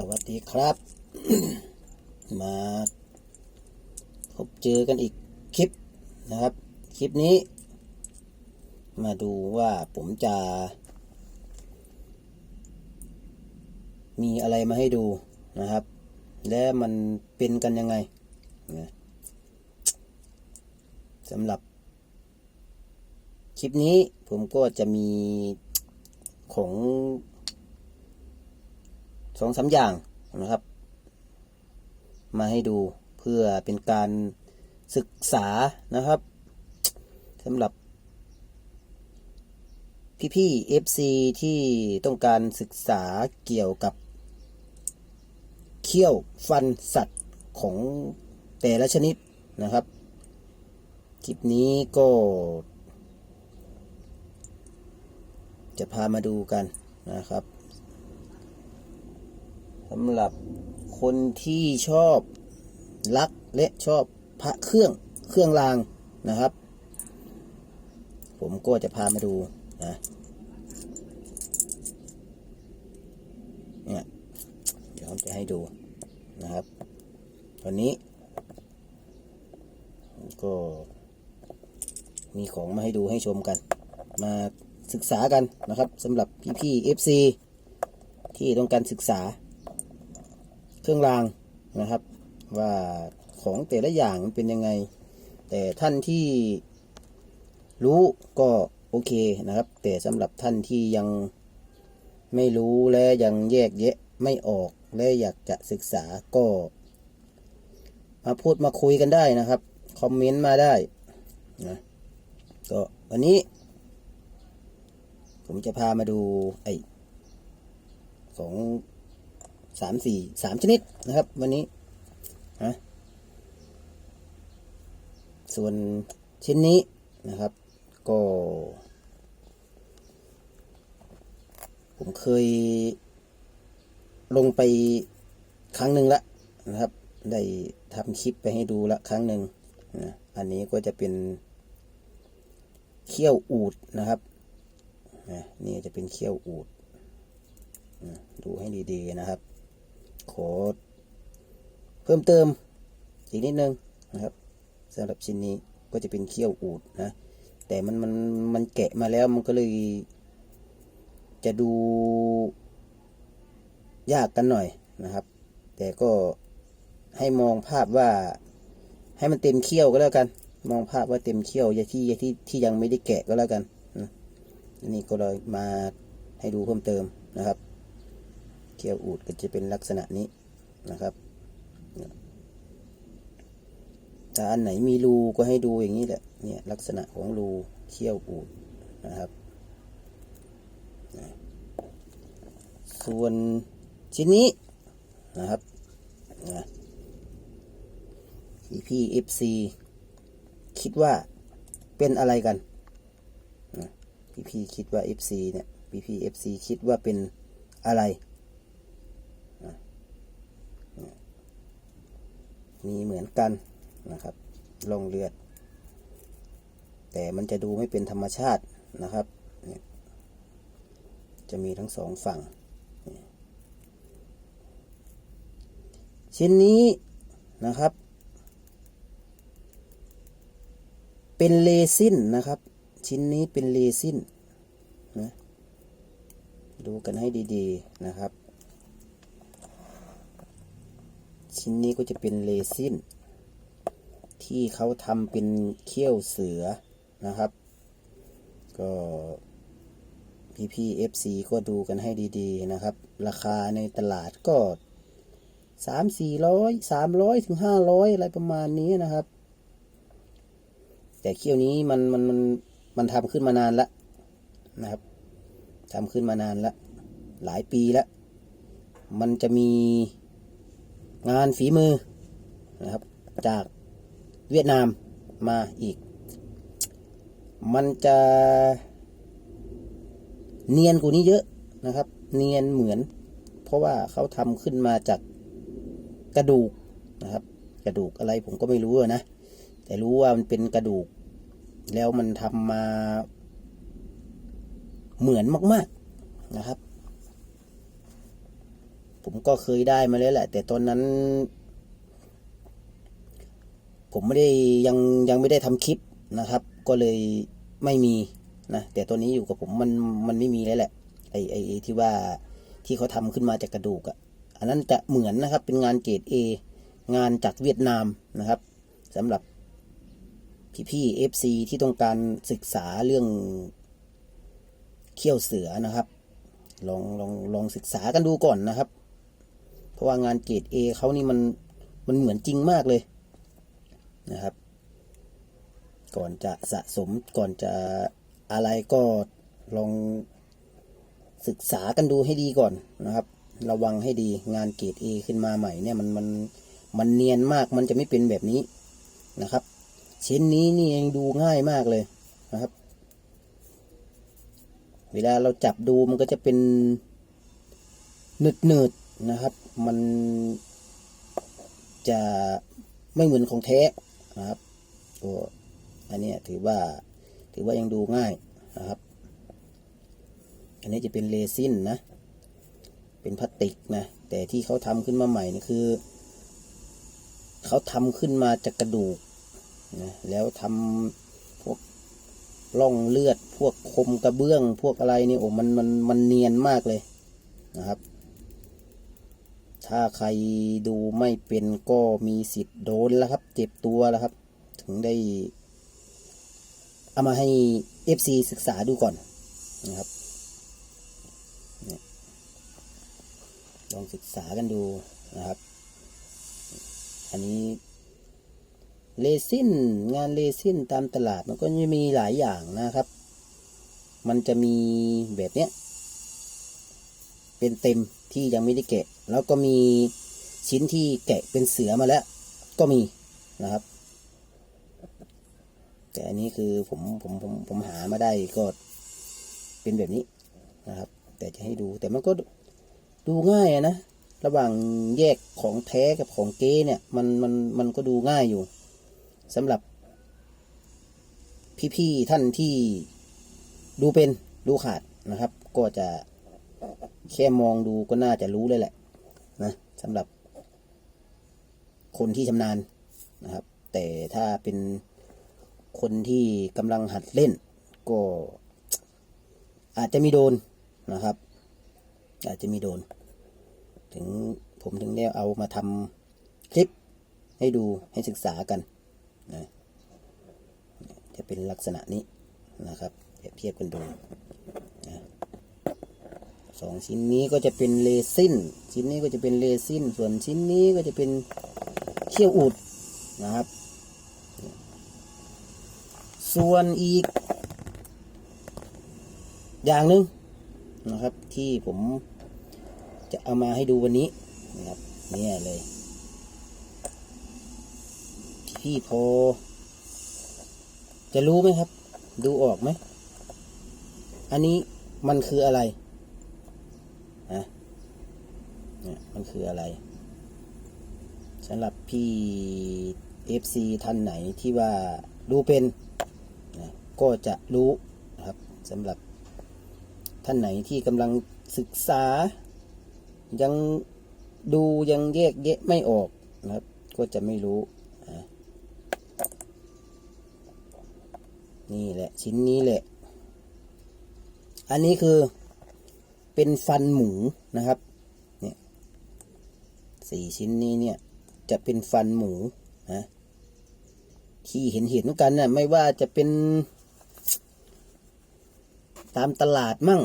สวัสดีครับ มาพบเจอกันอีกคลิปนะครับ คลิปนี้ มาดูว่าผมจะ มีอะไรมาให้ดูนะครับ และมันเป็นกันยังไงสำหรับ คลิปนี้ผมก็จะมีของ สองสามอย่างนะครับ มาให้ดูเพื่อเป็นการศึกษานะครับสำหรับ พี่ๆ FC ที่ต้องการศึกษาเกี่ยวกับ เขี้ยวฟันสัตว์ของแต่ละชนิดนะครับ คลิปนี้ก็ จะพามาดูกันนะครับำหรับคนที่ชอบรักและชอบพระเครื่องเครื่องรางนะครับ ผมก็จะพามาดูนะเนี่ยเดี๋ยวผมจะให้ดูนะครับ ตอนนี้ ก็มีของมาให้ดูให้ชมกัน มาศึกษากันนะครับสำหรับพี่ๆ FC ที่ต้องการศึกษา เครื่องรางนะครับ ว่าของแต่ละอย่างมันเป็นยังไง แต่ท่านที่รู้ก็โอเคนะครับ แต่สำหรับท่านที่ยังไม่รู้และยังแยกแยะไม่ออกและอยากจะศึกษาก็ มาพูดมาคุยกันได้นะครับ คอมเมนต์มาได้นะก็วันนี้ ผมจะพามาดูไอของ สามสี่สามชนิดนะครับ วันนี้นะส่วนชิ้นนี้นะครับ ก็ ผมเคย ลงไปครั้งหนึ่งละนะครับ ได้ทำคลิปไปให้ดูละครั้งหนึ่งนะอันนี้ก็จะเป็นเขี้ยวอูดนะครับนี่จะเป็นเขี้ยวอูด ดูให้ดีๆนะครับ ขอเพิ่มเติมอีกนิดนึงนะครับสำหรับชิ้นนี้ก็จะเป็นเขี้ยวอูดนะ แต่มันมันมันแกะมาแล้วมันก็เลยจะดูยากกันหน่อยนะครับ แต่ก็ให้มองภาพว่าให้มันเต็มเขี้ยวก็แล้วกัน มองภาพว่าเต็มเขี้ยวอย่าที่อย่าที่ที่ยังไม่ได้แกะก็แล้วกันนะอันนี้ก็เลยมาให้ดูเพิ่มเติมนะครับ เขี้ยวอูดก็จะเป็นลักษณะนี้นะครับ ถ้าอันไหนมีรูก็ให้ดูอย่างนี้แหละ เนี่ยลักษณะของรูเขี้ยวอูดนะครับ ส่วนชิ้นนี้นะครับนะพี่พี่เอฟซีคิดว่าเป็นอะไรกันพี่พี่คิดว่าเอฟซีเนี่ยพี่พี่เอฟซีคิดว่าเป็นอะไร มีเหมือนกันนะครับลงเลือด แต่มันจะดูไม่เป็นธรรมชาตินะครับ จะมีทั้งสองฝั่ง ชิ้นนี้นะครับ เป็นเลซินนะครับ ชิ้นนี้เป็นเลซินนะดูกันให้ดีๆนะครับ ชิ้นนี้ก็จะเป็นเลซินที่เขาทำเป็นเขี้ยวเสือนะครับ ก็พี่พี่เอฟซีก็ดูกันให้ดีๆนะครับ ราคาในตลาดก็สามสี่ร้อยสามร้อยถึงห้าร้อยอะไรประมาณนี้นะครับ แต่เขี้ยวนี้มันมันมันมันทำขึ้นมานานละนะครับทำขึ้นมานานละหลายปีแล้วมันจะมี งานฝีมือนะครับ จากเวียดนามมาอีก มันจะเนียนกว่านี้เยอะนะครับ เนียนเหมือน เพราะว่าเขาทำขึ้นมาจากกระดูกนะครับ กระดูกอะไรผมก็ไม่รู้นะ แต่รู้ว่ามันเป็นกระดูก แล้วมันทำมาเหมือนมาก ๆนะครับ ผมก็เคยได้มาแล้วแหละ แต่ตอนนั้น ผมไม่ได้ยังยังไม่ได้ทำคลิปนะครับ ก็เลยไม่มีนะแต่ตัวนี้อยู่กับผมมันมันไม่มีแล้วแหละไอไอไอ้ที่ว่าที่เขาทำขึ้นมาจากกระดูกอะ่ะ อันนั้นจะเหมือนนะครับ เป็นงานเกรด A งานจากเวียดนามนะครับสำหรับพี่ๆ FC ที่ต้องการศึกษาเรื่องเขี้ยวเสือนะครับ ลองลองลองศึกษากันดูก่อนนะครับ เพราะว่างานเกรด A เขานี่มันมันเหมือนจริงมากเลยนะครับ ก่อนจะสะสมก่อนจะอะไรก็ลองศึกษากันดูให้ดีก่อนนะครับ ระวังให้ดีงานเกรด A ขึ้นมาใหม่เนี่ยมันมันมันเนียนมากมันจะไม่เป็นแบบนี้นะครับ ชิ้นนี้นี่เองดูง่ายมากเลยนะครับ เวลาเราจับดูมันก็จะเป็นหนืดหนืดๆนะครับ มันจะไม่เหมือนของแท้นะครับก็อันนี้ถือว่าถือว่ายังดูง่ายนะครับ อันนี้จะเป็นเรซินนะ เป็นพลาสติกนะ แต่ที่เขาทำขึ้นมาใหม่นี่คือ เขาทำขึ้นมาจากกระดูกนะแล้วทำพวกร่องเลือด พวกคมกระเบื้อง พวกอะไรนี่โอ้มันมันมันเนียนมากเลยนะครับ ถ้าใครดูไม่เป็นก็มีสิทธิ์โดนแล้วครับ เจ็บตัวแล้วครับ ถึงได้ เอามาให้ FC ศึกษาดูก่อนนะครับลองศึกษากันดูนะครับ อันนี้เลซินงานเลซินตามตลาดมันก็จะมีหลายอย่างนะครับ มันจะมีแบบเนี้ย เป็นเต็มที่ยังไม่ได้แกะ แล้วก็มีชิ้นที่แกะเป็นเสือมาแล้ว ก็มีนะครับ แต่อันนี้คือผมผมผมผมหามาได้ก็เป็นแบบนี้นะครับ แต่จะให้ดูแต่มันก็ดูง่ายนะระหว่างแยกของแท้กับของเก๊เนี่ยมันมันมันก็ดูง่ายอยู่สำหรับพี่ๆท่านที่ดูเป็นดูขาดนะครับ ก็จะแค่มองดูก็น่าจะรู้เลยแหละ สำหรับคนที่ชำนาญนะครับ แต่ถ้าเป็นคนที่กำลังหัดเล่น ก็อาจจะมีโดนนะครับ อาจจะมีโดน ถึงผมถึงได้เอามาทำคลิปให้ดูให้ศึกษากันนะจะเป็นลักษณะนี้นะครับเปรียบเทียบกันดู สองชิ้นนี้ก็จะเป็นเลซินชิ้นนี้ก็จะเป็นเลซินส่วนชิ้นนี้ก็จะเป็นเขี้ยวอุดนะครับ ส่วนอีก อย่างหนึ่งนะครับ ที่ผมจะเอามาให้ดูวันนี้นะครับเนี่ยเลยพี่พอ จะรู้ไหมครับ ดูออกไหม อันนี้มันคืออะไรนะ เนี่ยมันคืออะไรสำหรับพี่ FC ท่านไหนที่ว่าดูเป็นนะก็จะรู้นะครับสำหรับท่านไหนที่กำลังศึกษา ยังดูยังแยกแยะไม่ออกนะครับ ก็จะไม่รู้นะนี่แหละชิ้นนี้แหละ อันนี้คือเป็นฟันหมูนะครับ สี่ชิ้นนี้เนี่ยจะเป็นฟันหมูนะที่เห็นเห็นกันนะ่ะไม่ว่าจะเป็น ตามตลาดมั่ง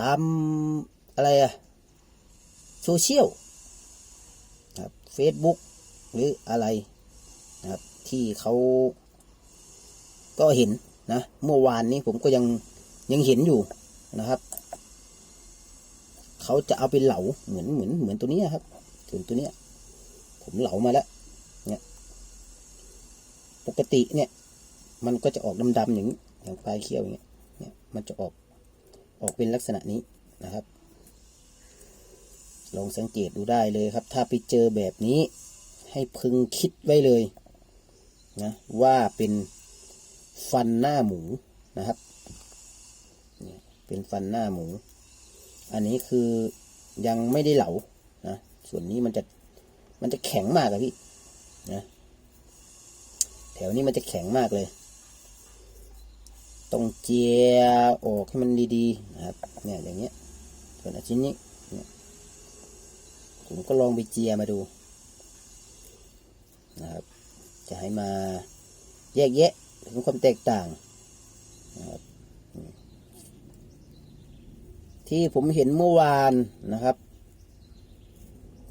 ตามอะไรอะโซเชียลครับเฟซบุ๊กหรืออะไรนะครับที่เขาก็เห็นนะ เมื่อวานนี้ผมก็ยังยังเห็นอยู่นะครับ เขาจะเอาไปเหลาเหมือนเหมือนเหมือนตัวนี้ครับส่วนตัวเนี้ย ผมเหลามาแล้ว เนี่ย ปกติเนี่ย มันก็จะออกดำๆอย่างนี้อย่างปลายเขี้ยวอย่างเงี้ยเนี่ย มันจะออกออกเป็นลักษณะนี้นะครับ ลองสังเกตดูได้เลยครับ ถ้าไปเจอแบบนี้ ให้พึงคิดไว้เลยนะว่าเป็นฟันหน้าหมูนะครับ เป็นฟันหน้าหมู อันนี้คือยังไม่ได้เหลานะส่วนนี้มันจะมันจะแข็งมากอะพี่นะแถวนี้มันจะแข็งมากเลย ต้องเจียออกให้มันดีๆนะครับเนี่ยอย่างเงี้ยส่วนอันชิ้นนี้นผมก็ลองไปเจียมาดูนะครับจะให้มาแยกแยะถึงความแตกต่างนะครับอืม ที่ผมเห็นเมื่อวานนะครับ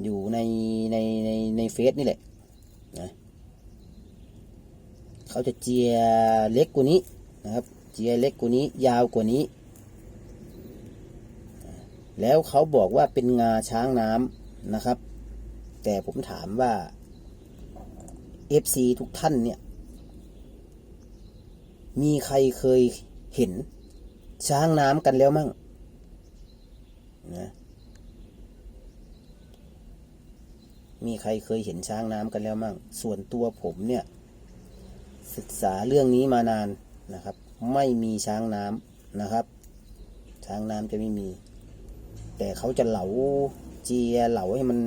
อยู่ในในในในเฟซนี่แหละนะเขาจะเจียเล็กกว่านี้นะครับ เจียเล็กกว่านี้ ยาวกว่านี้ แล้วเขาบอกว่าเป็นงาช้างน้ำนะครับ แต่ผมถามว่า FC ทุกท่านเนี่ย มีใครเคยเห็นช้างน้ำกันแล้วมั่ง นะมีใครเคยเห็นช้างน้ำกันแล้วมั่ง ส่วนตัวผมเนี่ย ศึกษาเรื่องนี้มานานนะครับ ไม่มีช้างน้ำนะครับ ช้างน้ำจะไม่มี แต่เขาจะเหลาเจียเหลาให้มัน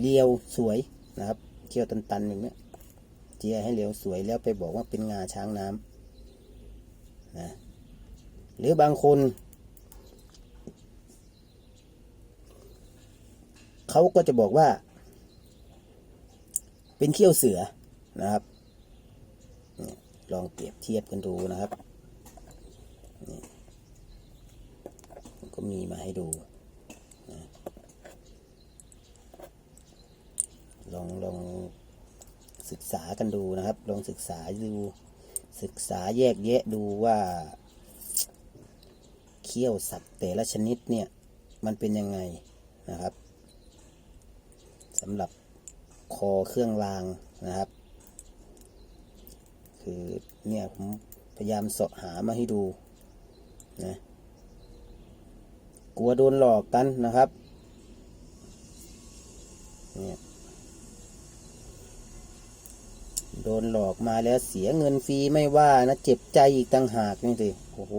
เรียวสวยนะครับเคี่ยวตันๆอย่างเนี้ยเจียให้เรียวสวยแล้วไปบอกว่าเป็นงาช้างน้ำนะหรือบางคน เขาก็จะบอกว่า เป็นเขี้ยวเสือนะครับลองเปรียบเทียบกันดูนะครับก็มีมาให้ดูนะลองลองศึกษากันดูนะครับ ลองศึกษาดูศึกษาแยกแยะดูว่าเขี้ยวสัตว์แต่ละชนิดเนี่ย มันเป็นยังไงนะครับ สำหรับคอเครื่องรางนะครับ คือเนี่ยผมพยายามเสาะหามาให้ดูนะกลัวโดนหลอกกันนะครับเนี่ยโดนหลอกมาแล้วเสียเงินฟรีไม่ว่านะเจ็บใจอีกต่างหากนี่สิโอ้โห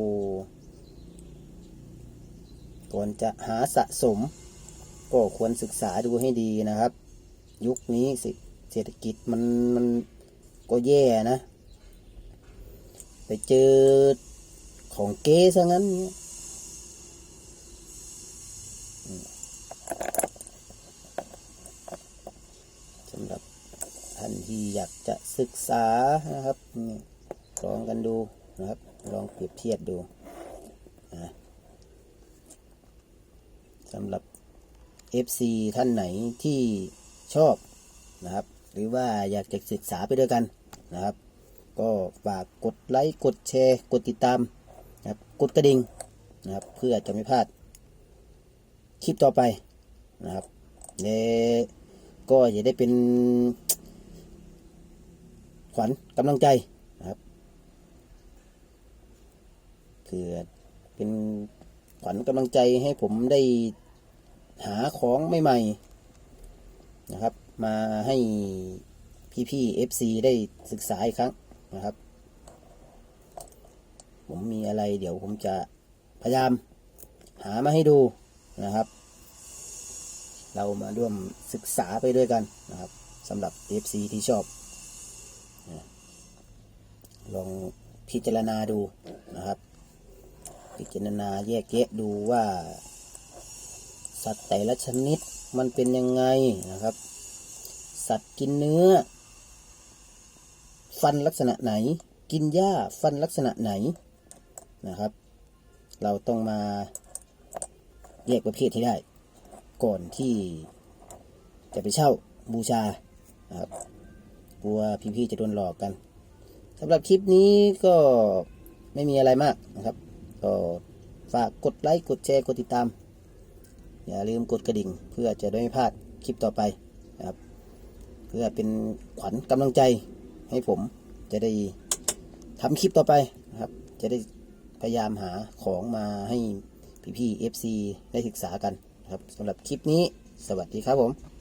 ก่อนจะหาสะสม ก็ควรศึกษาดูให้ดีนะครับ ยุคนี้เศรษฐกิจมันมันก็แย่นะ ไปเจอของเก๊ซะงั้นเนี่ยสำหรับท่านที่อยากจะศึกษานะครับลองกันดูนะครับ ลองเปรียบเทียบดูนะสำหรับ FC ท่านไหนที่ชอบนะครับ หรือว่าอยากจะศึกษาไปด้วยกันนะครับ ก็ฝากกดไลค์กดแชร์ กดติดตามนะครับกดกระดิ่งนะครับ เพื่อจะไม่พลาด คลิปต่อไปนะครับและก็จะได้เป็น ขวัญกำลังใจนะครับเพื่อเป็นขวัญกำลังใจให้ผมได้ หาของใหม่ๆนะครับ มาให้พี่ๆ FC ได้ศึกษาอีกครั้งนะครับ ผมมีอะไรเดี๋ยวผมจะพยายามหามาให้ดูนะครับ เรามาร่วมศึกษาไปด้วยกันนะครับสำหรับ FC ที่ชอบ ลองพิจารณาดูนะครับ พิจารณาแยกแยะดูว่า สัตว์แต่ละชนิดมันเป็นยังไงนะครับ สัตว์กินเนื้อ ฟันลักษณะไหน กินหญ้าฟันลักษณะไหนนะครับ เราต้องมาแยกประเภทให้ได้ ก่อนที่จะไปเช่าบูชาครับกลัวพี่ๆจะโดนหลอกกันสำหรับคลิปนี้ก็ไม่มีอะไรมากนะครับ ก็ฝากกดไลค์ กดแชร์ กดติดตาม อย่าลืมกดกระดิ่ง เพื่อจะได้ไม่พลาดคลิปต่อไปนะครับ เพื่อเป็นขวัญกำลังใจให้ผมจะได้ทำคลิปต่อไปนะครับ จะได้พยายามหาของมาให้พี่ๆ FC ได้ศึกษากันครับสำหรับคลิปนี้ สวัสดีครับผม